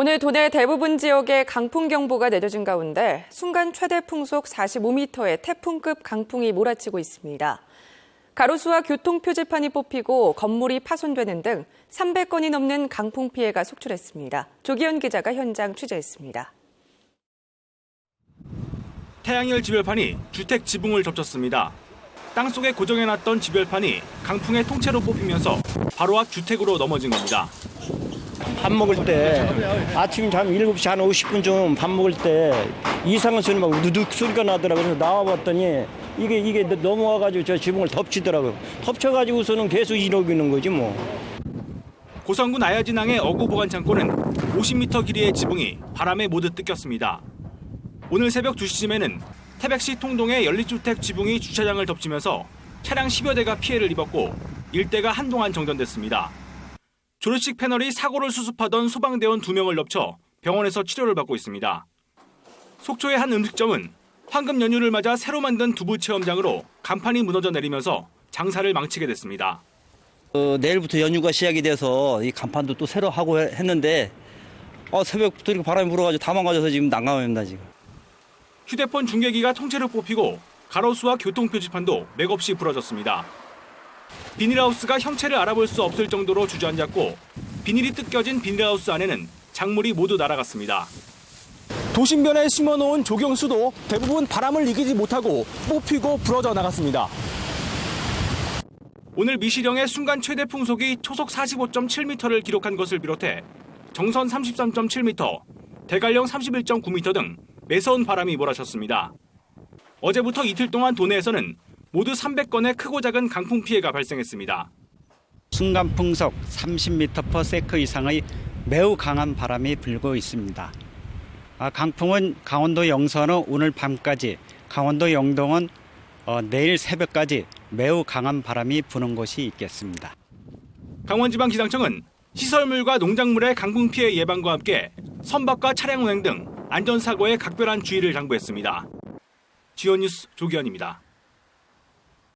오늘 도내 대부분 지역에 강풍 경보가 내려진 가운데 순간 최대 풍속 45m의 태풍급 강풍이 몰아치고 있습니다. 가로수와 교통 표지판이 뽑히고 건물이 파손되는 등 300건이 넘는 강풍 피해가 속출했습니다. 조기현 기자가 현장 취재했습니다. 태양열 지별판이 주택 지붕을 덮쳤습니다. 땅속에 고정해놨던 지별판이 강풍의 통째로 뽑히면서 바로 앞 주택으로 넘어진 겁니다. 밥 먹을 때 아침 잠 7시 한 50분쯤 밥 먹을 때 이상한 소리 막 우두둑 소리가 나더라고요. 그래서 나와봤더니 이게 이게 넘어와가지고 저 지붕을 덮치더라고요. 덮쳐가지고서는 계속 이러기는 거지 뭐. 고성군 아야진항의 어구 보관 창고는 50m 길이의 지붕이 바람에 모두 뜯겼습니다. 오늘 새벽 2시쯤에는 태백시 통동의 연립주택 지붕이 주차장을 덮치면서 차량 10여 대가 피해를 입었고 일대가 한동안 정전됐습니다. 졸업식 패널이 사고를 수습하던 소방대원 2명을 덮쳐 병원에서 치료를 받고 있습니다. 속초의 한 음식점은 황금 연휴를 맞아 새로 만든 두부 체험장으로 간판이 무너져 내리면서 장사를 망치게 됐습니다. 어, 내일부터 연휴가 시작이 돼서 이 간판도 또 새로 하고 해- 했는데 어, 새벽부터 이렇게 바람이 불어가지고 다 망가져서 지금 난감합니다 지금. 휴대폰 중계기가 통째로 뽑히고 가로수와 교통 표지판도 맥없이 부러졌습니다. 비닐하우스가 형체를 알아볼 수 없을 정도로 주저앉았고 비닐이 뜯겨진 비닐하우스 안에는 작물이 모두 날아갔습니다. 도심변에 심어놓은 조경수도 대부분 바람을 이기지 못하고 뽑히고 부러져 나갔습니다. 오늘 미시령의 순간 최대 풍속이 초속 45.7m를 기록한 것을 비롯해 정선 33.7m, 대관령 31.9m 등 매서운 바람이 몰아쳤습니다. 어제부터 이틀 동안 도내에서는 모두 300건의 크고 작은 강풍 피해가 발생했습니다. 순간 풍속 30m/s 이상의 매우 강한 바람이 불고 있습니다. 아, 강풍은 강원도 영서는 오늘 밤까지, 강원도 영동은 어, 내일 새벽까지 매우 강한 바람이 부는 곳이 있겠습니다. 강원지방기상청은 시설물과 농작물의 강풍 피해 예방과 함께 선박과 차량 운행 등 안전사고에 각별한 주의를 당부했습니다. 지원뉴스 조기현입니다.